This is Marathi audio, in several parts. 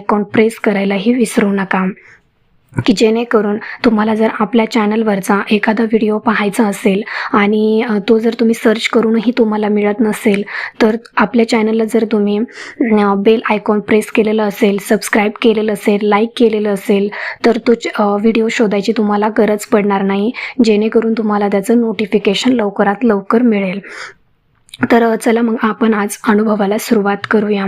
आयकॉन प्रेस करायलाही विसरू नका. की जेणेकरून तुम्हाला जर आपल्या चॅनलवरचा एखादा व्हिडिओ पाहायचा असेल आणि तो जर तुम्ही सर्च करूनही तुम्हाला मिळत नसेल तर आपल्या चॅनलला जर तुम्ही बेल आयकॉन प्रेस केलेलं असेल सबस्क्राईब केलेलं असेल लाईक केलेलं असेल तर तो च- व्हिडिओ शोधायची तुम्हाला गरज पडणार नाही जेणेकरून तुम्हाला त्याचं नोटिफिकेशन लवकरात लवकर मिळेल. तर चला मग आपण आज अनुभवाला सुरुवात करूया.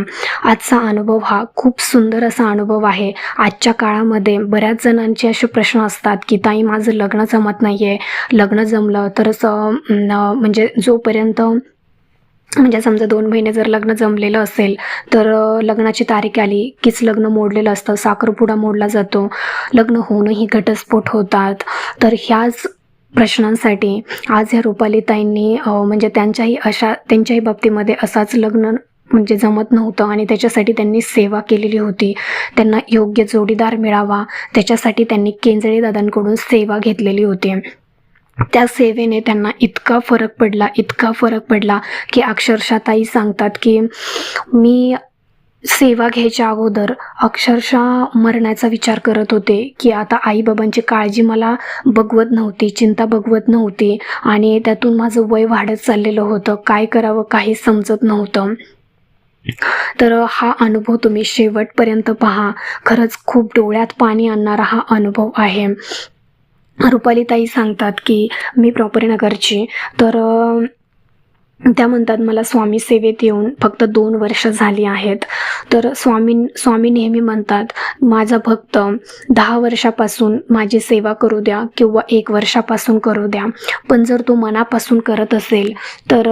आजचा अनुभव हा खूप सुंदर असा अनुभव आहे. आजच्या काळामध्ये बऱ्याच जणांचे असे प्रश्न असतात की ताई माझं लग्न जमत नाही आहे लग्न जमलं तरच म्हणजे जोपर्यंत म्हणजे समजा दोन महिने जर लग्न जमलेलं असेल तर लग्नाची तारीख आली कीच लग्न मोडलेलं असतं? साखरपुडा मोडला जातो. लग्न होऊनही घटस्फोट होतात. तर ह्याच प्रश्नांसाठी आज ह्या रुपालीताईंनी म्हणजे त्यांच्याही अशा त्यांच्याही बाबतीमध्ये असाच लग्न म्हणजे जमत नव्हतं आणि त्याच्यासाठी त्यांनी सेवा केलेली होती. त्यांना योग्य जोडीदार मिळावा त्याच्यासाठी त्यांनी केंजळे दादांकडून सेवा घेतलेली होती. त्या सेवेने त्यांना इतका फरक पडला इतका फरक पडला की अक्षरशः ताई सांगतात की मी सेवा घ्यायच्या अगोदर अक्षरशः मरण्याचा विचार करत होते की आता आईबाबांची काळजी मला बघवत नव्हती चिंता बघवत नव्हती आणि त्यातून माझं वय वाढत चाललेलं होतं. काय करावं काही समजत नव्हतं. तर हा अनुभव तुम्ही शेवटपर्यंत पहा. खरंच खूप डोळ्यात पाणी आणणारा हा अनुभव आहे. रुपालीताई सांगतात की मी प्रॉपर नगरची. तर त्या म्हणतात मला स्वामी सेवेत येऊन फक्त दोन वर्ष झाली आहेत. तर स्वामी स्वामी नेहमी म्हणतात माझा भक्त दहा वर्षापासून माझी सेवा करू द्या किंवा एक वर्षापासून करू द्या. पण जर तो मनापासून करत असेल तर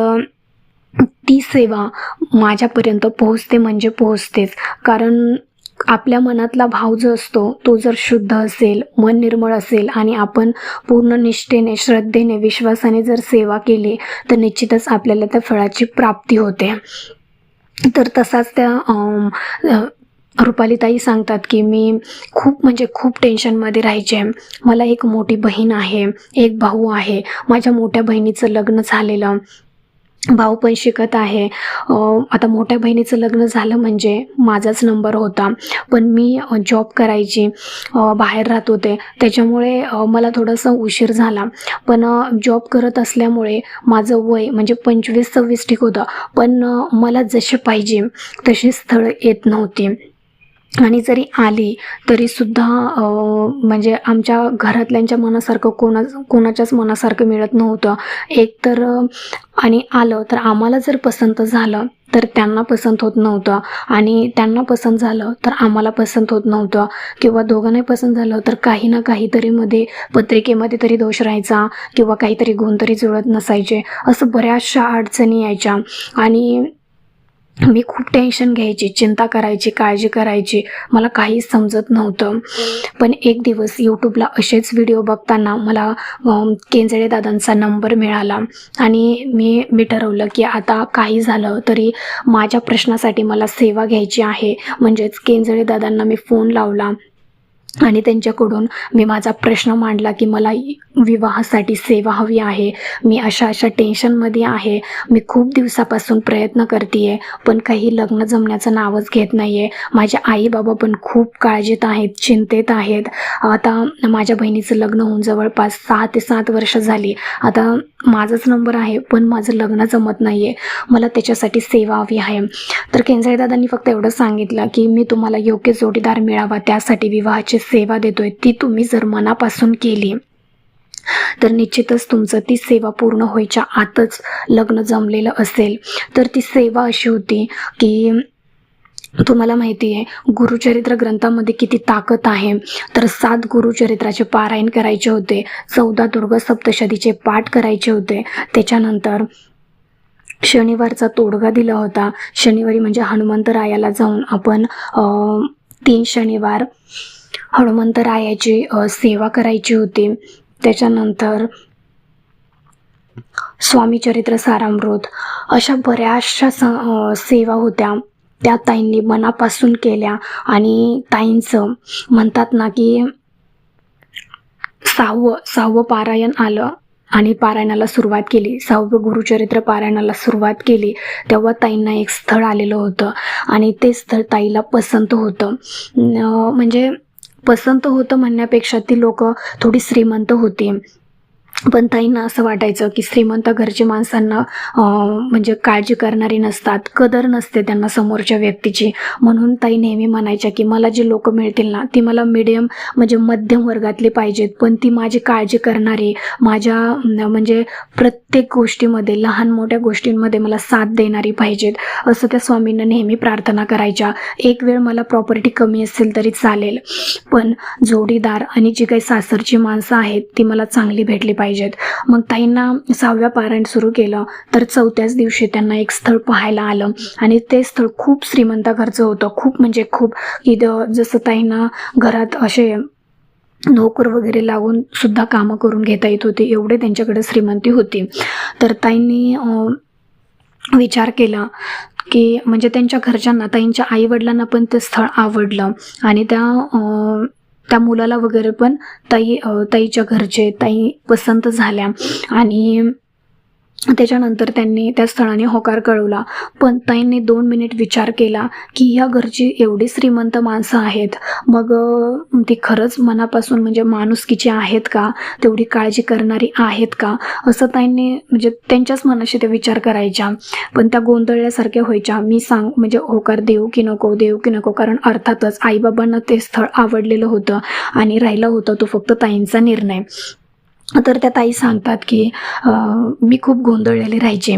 ती सेवा माझ्यापर्यंत पोहोचते म्हणजे पोहोचतेच. कारण आपल्या मनातला भाव जो असतो तो जर शुद्ध असेल मन निर्मळ असेल आणि आपण पूर्ण निष्ठेने श्रद्धेने विश्वासाने जर सेवा केली तर निश्चितच आपल्याला त्या फळाची प्राप्ती होते. तर तसाच त्या रुपालीताई सांगतात की मी खूप म्हणजे खूप टेन्शनमध्ये राहायचे. मला एक मोठी बहीण आहे एक भाऊ आहे. माझ्या मोठ्या बहिणीचं लग्न झालेलं. भाऊ पण शिकत आहे. आता मोठ्या बहिणीचं लग्न झालं म्हणजे माझाच नंबर होता. पण मी जॉब करायची बाहेर राहत होते. त्याच्यामुळे मला थोडंसं उशीर झाला. पण जॉब करत असल्यामुळे माझं वय म्हणजे पंचवीस सव्वीस ठीक होतं. पण मला जसे पाहिजे तशी स्थळं येत नव्हती. आणि जरी आली तरीसुद्धा म्हणजे आमच्या घरातल्यांच्या मनासारखं कोणा कोणाच्याच मनासारखं मिळत नव्हतं. एक तर आणि आलं तर आम्हाला जर पसंत झालं तर त्यांना पसंत होत नव्हतं. आणि त्यांना पसंत झालं तर आम्हाला पसंत होत नव्हतं. किंवा दोघांनाही पसंत झालं तर काही ना काहीतरी मध्ये पत्रिकेमध्ये तरी दोष राहायचा किंवा काहीतरी गुण तरी जुळत नसायचे. असं बऱ्याचशा अडचणी यायच्या. आणि मी खूप टेन्शन घ्यायची चिंता करायची काळजी करायची. मला काहीच समजत नव्हतं. पण एक दिवस यूट्यूबला असेच व्हिडिओ बघताना मला केंजळे दादांचा नंबर मिळाला. आणि मी मी ठरवलं की आता काही झालं तरी माझ्या प्रश्नासाठी मला सेवा घ्यायची आहे. म्हणजेच केंजळे दादांना मी फोन लावला. आणि त्यांच्याकडून मी माझा प्रश्न मांडला की मला विवाहासाठी सेवा हवी आहे. मी अशा अशा टेन्शनमध्ये आहे. मी खूप दिवसापासून प्रयत्न करते आहे पण काही लग्न जमण्याचं नावच घेत नाही आहे माझे आई बाबा पण खूप काळजीत आहेत चिंतेत आहेत. आता माझ्या बहिणीचं लग्न होऊन जवळपास सहा ते सात वर्ष झाली. आता माझाच नंबर आहे पण माझं लग्न जमत नाही आहे मला त्याच्यासाठी सेवा हवी आहे. तर केंजळे दादांनी फक्त एवढं सांगितलं की मी तुम्हाला योग्य जोडीदार मिळावा त्यासाठी विवाहाची सेवा देतोय ती तुम्ही जर मनापासून केली तर निश्चितच तुमचं ती सेवा पूर्ण व्हायच्या आतच लग्न जमलेलं असेल. तर ती सेवा अशी होती की तुम्हाला माहिती आहे गुरुचरित्र ग्रंथामध्ये किती ताकद आहे. तर सात गुरुचरित्राचे पारायण करायचे होते चौदा दुर्गा सप्तशतीचे पाठ करायचे होते. त्याच्यानंतर शनिवारचा तोडगा दिला होता. शनिवारी म्हणजे हनुमंतरायाला जाऊन आपण तीन शनिवार हनुमंतरायाची सेवा करायची होती. त्याच्यानंतर स्वामी चरित्र सारामृत अशा बऱ्याचशा स सेवा होत्या. त्या ताईंनी मनापासून केल्या आणि ताईंचं म्हणतात ना की सहावं सहावं पारायण आलं आणि पारायणाला सुरुवात केली. सहावं गुरुचरित्र पारायणाला सुरुवात केली. तेव्हा ताईंना एक स्थळ आलेलं होतं आणि ते स्थळ ताईला पसंत होतं. म्हणजे पसंत होतं म्हणण्यापेक्षा ती लोक थोडी श्रीमंत होती. पण ताईंना असं वाटायचं की श्रीमंत घरचे माणसांना म्हणजे काळजी करणारी नसतात कदर नसते त्यांना समोरच्या व्यक्तीची. म्हणून ताई नेहमी म्हणायच्या की मला जी लोक मिळतील ना ती मला मिडियम म्हणजे मध्यम वर्गातली पाहिजेत. पण ती माझी काळजी करणारी माझ्या म्हणजे प्रत्येक गोष्टीमध्ये लहान मोठ्या गोष्टींमध्ये मला साथ देणारी पाहिजेत. असं त्या स्वामींना नेहमी प्रार्थना करायच्या. एक वेळ मला प्रॉपर्टी कमी असेल तरी चालेल. पण जोडीदार आणि जी काही सासरची माणसं आहेत ती मला चांगली भेटली पाहिजे पाहिजेत. मग ताईंना सहाव्या पारायण सुरू केलं तर चौथ्याच दिवशी त्यांना एक स्थळ पाहायला आलं. आणि ते स्थळ खूप श्रीमंत घरचं होतं. खूप म्हणजे खूप की जसं ताईंना घरात असे नोकर वगैरे लावून सुद्धा कामं करून घेता येत होती एवढे त्यांच्याकडे श्रीमंती होती. तर ताईंनी विचार केला की म्हणजे त्यांच्या घरच्यांना ताईंच्या आईवडिलांना पण ते स्थळ आवडलं. आणि त्या त्या मुलाला वगैरे पण ताई ताईच्या घरचे ताई पसंत झाल्या. आणि त्याच्यानंतर त्यांनी त्या स्थळाने होकार कळवला. पण ताईंनी दोन मिनिट विचार केला की ह्या घरची एवढी श्रीमंत माणसं आहेत. मग ती खरंच मनापासून म्हणजे माणुसकीची आहेत का? तेवढी काळजी करणारी आहेत का? असं ताईंनी म्हणजे त्यांच्याच मनाशी ते विचार करायच्या. पण त्या गोंधळल्यासारख्या व्हायच्या. मी सांग म्हणजे होकार देऊ की नको देऊ की नको? कारण अर्थातच आईबाबांना ते स्थळ आवडलेलं होतं आणि राहिलं होतं तो फक्त ताईंचा निर्णय. तर त्या ताई सांगतात की मी खूप गोंधळलेले राहायचे.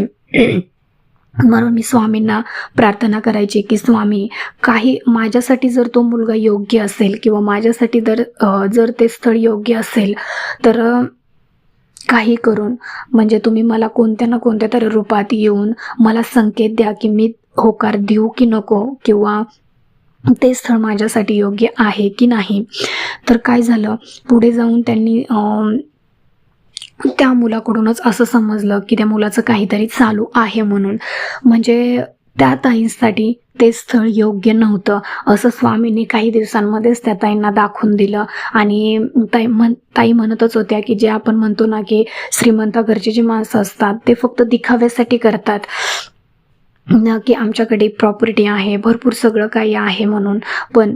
म्हणून मी स्वामींना प्रार्थना करायची की स्वामी काही माझ्यासाठी जर तो मुलगा योग्य असेल किंवा माझ्यासाठी जर जर ते स्थळ योग्य असेल तर काही करून म्हणजे तुम्ही मला कोणत्या ना कोणत्या तरी रूपात येऊन मला संकेत द्या की मी होकार देऊ की नको किंवा ते स्थळ माझ्यासाठी योग्य आहे की नाही. तर काय झालं? पुढे जाऊन त्यांनी त्या मुलाकडूनच असं समजलं की त्या मुलाचं काहीतरी चालू आहे म्हणून. म्हणजे त्या ताईंसाठी ते स्थळ योग्य नव्हतं. असं स्वामींनी काही दिवसांमध्येच त्या ताईंना दाखवून दिलं. आणि ताई म्हण ताई म्हणतच होत्या की जे आपण म्हणतो ना की श्रीमंत घरचे जी माणसं असतात ते फक्त दिखाव्यासाठी करतात. की आमच्याकडे प्रॉपर्टी आहे भरपूर सगळं काही आहे म्हणून. पण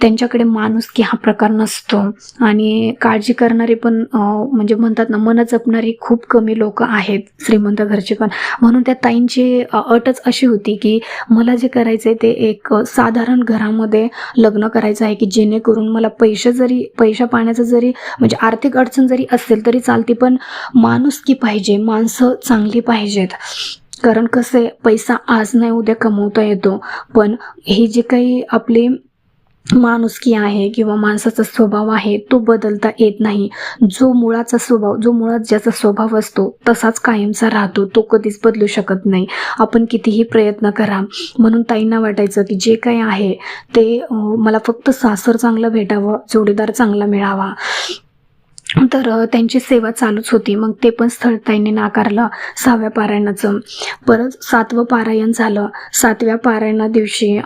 त्यांच्याकडे माणुसकी हा प्रकार नसतो. आणि काळजी करणारे पण म्हणजे म्हणतात ना मन जपणारी खूप कमी लोक आहेत श्रीमंत घरचे पण. म्हणून त्या ताईंची अटच अशी होती की मला जे करायचं आहे ते एक साधारण घरामध्ये लग्न करायचं आहे की जेणेकरून मला पैसे जरी पैशा पाण्याचं जरी म्हणजे आर्थिक अडचण जरी असेल तरी चालते पण माणुसकी पाहिजे माणसं चांगली पाहिजेत. कारण कसं आहे पैसा आज नाही उद्या कमवता येतो. पण हे जे काही आपली माणुसकी आहे किंवा माणसाचा स्वभाव आहे तो बदलता येत नाही. जो मुळाचा स्वभाव जो मुळात ज्याचा स्वभाव असतो तसाच कायमचा राहतो. तो कधीच बदलू शकत नाही. आपण कितीही प्रयत्न करा. म्हणून ताईंना वाटायचं की जे काही आहे ते मला फक्त सासर चांगलं भेटावं जोडीदार चांगला मिळावा. तर त्यांची सेवा चालूच होती. मग ते पण स्थळ त्यांनी नाकारलं सहाव्या पारायणाचं. परत सातवं पारायण झालं. सातव्या पारायणा दिवशी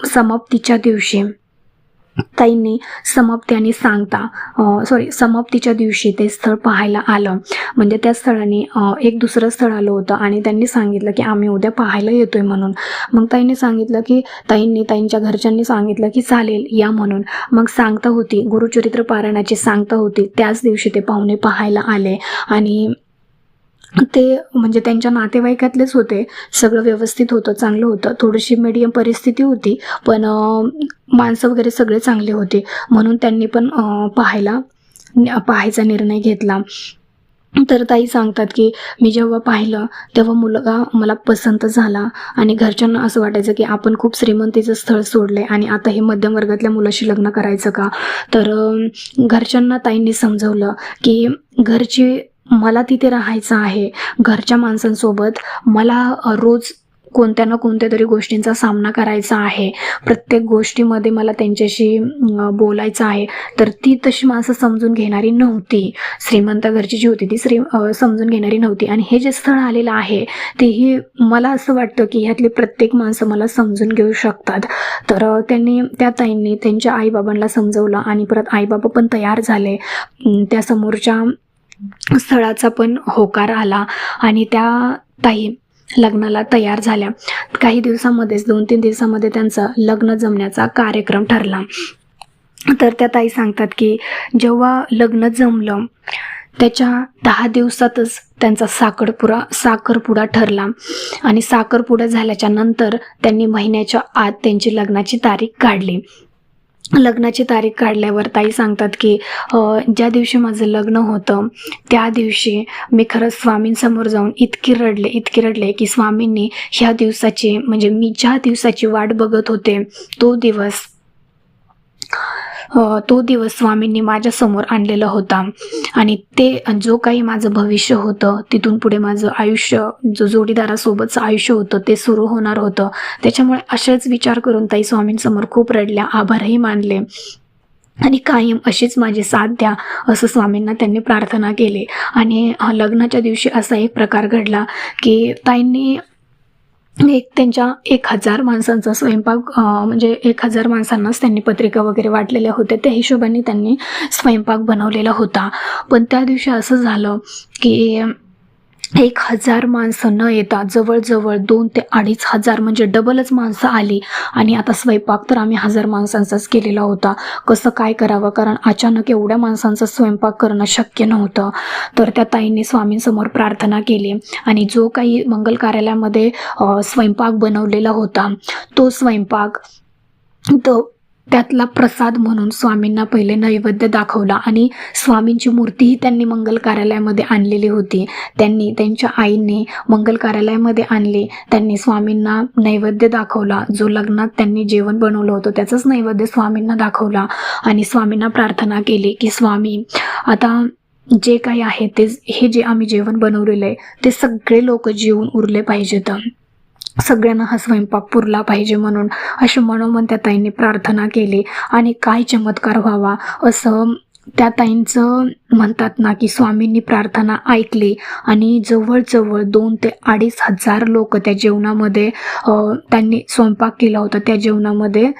समाप्तीच्या दिवशी ताईंनी समाप्ती आणि सांगता सॉरी समाप्तीच्या दिवशी ते स्थळ पाहायला आलं. म्हणजे त्या स्थळाने एक दुसरं स्थळ आलं होतं आणि त्यांनी सांगितलं की आम्ही उद्या पाहायला येतोय म्हणून. मग ताईंनी सांगितलं की ताईंनी ताईंच्या घरच्यांनी सांगितलं की चालेल या म्हणून. मग सांगता होती गुरुचरित्र पारायणाची सांगता होती. त्याच दिवशी ते पाहुणे पाहायला आले आणि ते म्हणजे त्यांच्या नातेवाईकातलेच होते. सगळं व्यवस्थित होतं चांगलं होतं. थोडीशी मीडियम परिस्थिती होती पण माणसं वगैरे सगळे चांगले होते. म्हणून त्यांनी पण पाहायला पाहायचा निर्णय घेतला. तर ताई सांगतात की मी जेव्हा पाहिलं तेव्हा मुलगा मला पसंत झाला आणि घरच्यांना असं वाटायचं की आपण खूप श्रीमंतीचं स्थळ सोडले आणि आता हे मध्यम वर्गातल्या मुलाशी लग्न करायचं का? तर घरच्यांना ताईंनी समजवलं की घरची मला तिथे राहायचं आहे. घरच्या माणसांसोबत मला रोज कोणत्या ना कोणत्या तरी गोष्टींचा सामना करायचा आहे. प्रत्येक गोष्टीमध्ये मला त्यांच्याशी बोलायचं आहे. तर ती तशी माणसं समजून घेणारी नव्हती. श्रीमंत घरची जी होती ती श्री समजून घेणारी नव्हती. आणि हे जे स्थळ आलेलं आहे तेही मला असं वाटतं की ह्यातली प्रत्येक माणसं मला समजून घेऊ शकतात. तर त्यांनी त्या ताईंनी त्यांच्या आईबाबांना समजवलं आणि परत आईबाबा पण तयार झाले. त्या समोरच्या स्थळाचा पण होकार आला आणि त्या ताई लग्नाला तयार झाल्या. काही दिवसामध्येच दोन तीन दिवसामध्ये त्यांचं लग्न जमण्याचा कार्यक्रम ठरला. तर त्या ताई सांगतात की जेव्हा लग्न जमलं त्याच्या दहा दिवसातच त्यांचा साखरपुरा साखरपुडा ठरला. आणि साखरपुडा झाल्याच्यानंतर त्यांनी महिन्याच्या आत त्यांची लग्नाची तारीख काढली. लग्नाची तारीख काढल्यावर ताई सांगतात की ज्या दिवशी माझं लग्न होतं त्या दिवशी मी खरंच स्वामींसमोर जाऊन इतकी रडले इतकी रडले की स्वामींनी ह्या दिवसाची म्हणजे मी ज्या दिवसाची वाट बघत होते तो दिवस तो दिवस स्वामींनी माझ्यासमोर आणलेला होता. आणि ते जो काही माझं भविष्य होतं तिथून पुढे माझं आयुष्य जो जोडीदारासोबतचं आयुष्य होतं ते सुरू होणार होतं. त्याच्यामुळे असेच विचार करून ताई स्वामींसमोर खूप रडल्या. आभारही मानले. आणि कायम अशीच माझी साथ द्या असं स्वामींना त्यांनी प्रार्थना केली. आणि लग्नाच्या दिवशी असा एक प्रकार घडला की ताईंनी एक त्यांच्या एक हजार माणसांचा स्वयंपाक म्हणजे एक हजार माणसांनाच त्यांनी पत्रिका वगैरे वाटलेल्या होत्या. त्या हिशोबाने त्यांनी स्वयंपाक बनवलेला होता. पण त्या दिवशी असं झालं की एक हजार माणसं न येता जवळजवळ दोन ते अडीच हजार म्हणजे डबलच माणसं आली. आणि आता स्वयंपाक तर आम्ही हजार माणसांचाच केलेला होता. कसं काय करावं? कारण अचानक एवढ्या माणसांचा स्वयंपाक करणं शक्य नव्हतं. तर त्या ताईंनी स्वामींसमोर प्रार्थना केली. आणि जो काही मंगल कार्यालयामध्ये स्वयंपाक बनवलेला होता तो स्वयंपाक तो त्यातला प्रसाद म्हणून स्वामींना पहिले नैवेद्य दाखवला आणि स्वामींची मूर्तीही त्यांनी मंगल कार्यालयामध्ये आणलेली होती. त्यांनी त्यांच्या आईने मंगल कार्यालयामध्ये आणली. त्यांनी स्वामींना नैवेद्य दाखवला. जो लग्नात त्यांनी जेवण बनवलं होतं त्याचंच नैवेद्य स्वामींना दाखवला आणि स्वामींना प्रार्थना केली की स्वामी आता जे काही आहे ते हे जे आम्ही जेवण बनवलेलं आहे ते सगळे लोक जेवून उरले पाहिजेत. सगळ्यांना हा स्वयंपाक पुरला पाहिजे म्हणून अशी मनोमन त्या ताईंनी प्रार्थना केली आणि काय चमत्कार व्हावा असं त्या ताईंचं म्हणतात ना की स्वामींनी प्रार्थना ऐकली आणि जवळजवळ दोन ते अडीच हजार लोक त्या जेवणामध्ये त्यांनी स्वयंपाक केला होता. त्या जेवणामध्ये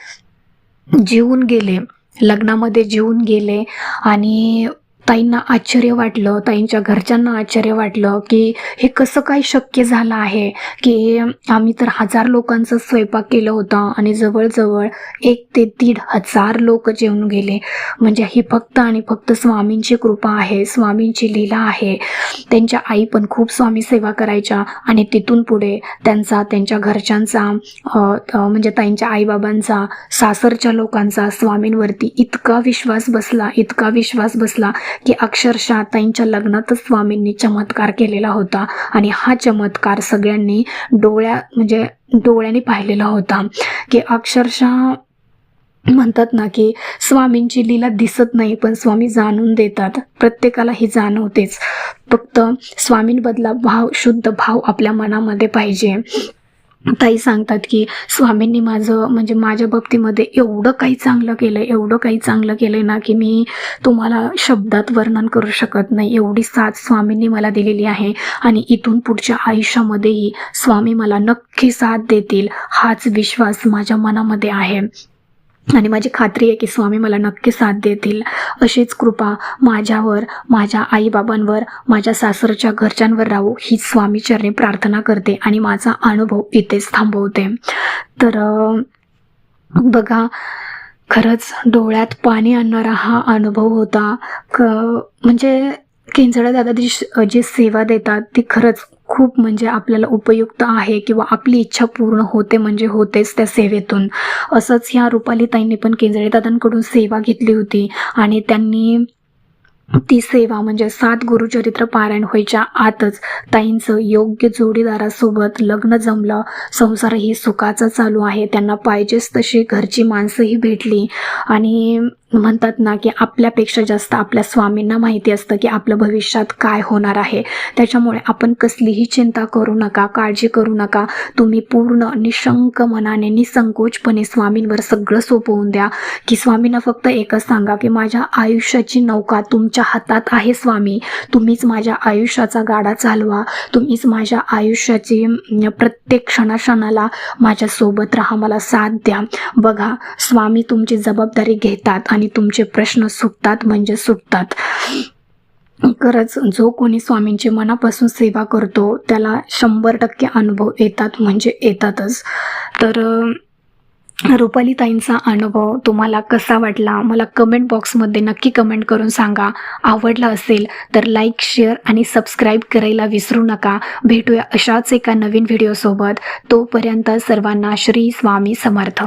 जेवून गेले. लग्नामध्ये जेवून गेले आणि ताईंना आश्चर्य वाटलं ताईंच्या घरच्यांना आश्चर्य वाटलं की हे कसं काय शक्य झालं आहे की आम्ही तर हजार लोकांचं स्वयंपाक केलं होतं आणि जवळजवळ एक ते दीड हजार लोक जेवून गेले. म्हणजे ही फक्त आणि फक्त स्वामींची कृपा आहे स्वामींची लीला आहे. त्यांच्या आई पण खूप स्वामी सेवा करायच्या आणि तिथून पुढे त्यांचा त्यांच्या घरच्यांचा म्हणजे ताईंच्या आईबाबांचा सासरच्या लोकांचा स्वामींवरती इतका विश्वास बसला इतका विश्वास बसला की अक्षरशः ताईंच्या लग्नातच स्वामींनी चमत्कार केलेला होता आणि हा चमत्कार सगळ्यांनी डोळ्या म्हणजे डोळ्यांनी पाहिलेला होता. की अक्षरशः म्हणतात ना की स्वामींची लीला दिसत नाही पण स्वामी जाणून देतात. प्रत्येकाला ही जाणवतेच. फक्त स्वामींबदला भाव शुद्ध भाव आपल्या मनामध्ये पाहिजे. ताई सांगतात की स्वामींनी माझं म्हणजे माझ्या बाबतीमध्ये एवढं काही चांगलं केलं एवढं काही चांगलं केलं ना की मी तुम्हाला शब्दात वर्णन करू शकत नाही. एवढी साथ स्वामींनी मला दिलेली आहे आणि इथून पुढच्या आयुष्यामध्येही स्वामी मला नक्की साथ देतील हाच विश्वास माझ्या मनामध्ये आहे. आणि माझी खात्री आहे की स्वामी मला नक्की साथ देतील. अशीच कृपा माझ्यावर माझ्या आईबाबांवर माझ्या सासरच्या घरच्यांवर राहू ही स्वामीचरणी प्रार्थना करते आणि माझा अनुभव इथेच थांबवते. तर बघा खरंच डोळ्यात पाणी आणणारा हा अनुभव होता. क म्हणजे केंजळे दादा जी जी सेवा देतात ती खरंच खूप म्हणजे आपल्याला उपयुक्त आहे किंवा आपली इच्छा पूर्ण होते म्हणजे होतेच त्या सेवेतून. असंच ह्या रुपाली ताईंनी पण केंजळे दादांकडून सेवा घेतली होती आणि त्यांनी ती सेवा म्हणजे सात गुरुचरित्र पारायण व्हायच्या आतच ताईंचं योग्य जोडीदारासोबत लग्न जमलं. संसारही सुखाचा चालू आहे. त्यांना पाहिजेच तशी घरची माणसंही भेटली. आणि म्हणतात ना की आपल्यापेक्षा जास्त आपल्या स्वामींना माहिती असतं की आपलं भविष्यात काय होणार आहे. त्याच्यामुळे आपण कसलीही चिंता करू नका काळजी करू नका. तुम्ही पूर्ण निशंक मनाने निसंकोचपणे स्वामींवर सगळं सोपवून द्या. की स्वामींना फक्त एकच सांगा की माझ्या आयुष्याची नौका तुमच्या हातात आहे स्वामी. तुम्हीच माझ्या आयुष्याचा गाडा चालवा. तुम्हीच माझ्या आयुष्याची प्रत्येक क्षणाक्षणाला माझ्यासोबत राहा मला साथ द्या. बघा स्वामी तुमची जबाबदारी घेतात आणि तुमचे प्रश्न सुटतात म्हणजे सुटतात. खरंच जो कोणी स्वामींची मनापासून सेवा करतो त्याला शंभर टक्के अनुभव येतात म्हणजे येतातच. तर रुपालीताईंचा अनुभव तुम्हाला कसा वाटला? मला कमेंट बॉक्समध्ये नक्की कमेंट करून सांगा. आवडला असेल तर लाईक शेअर आणि सबस्क्राईब करायला विसरू नका. भेटूया अशाच एका नवीन व्हिडिओसोबत तोपर्यंत सर्वांना श्री स्वामी समर्थ.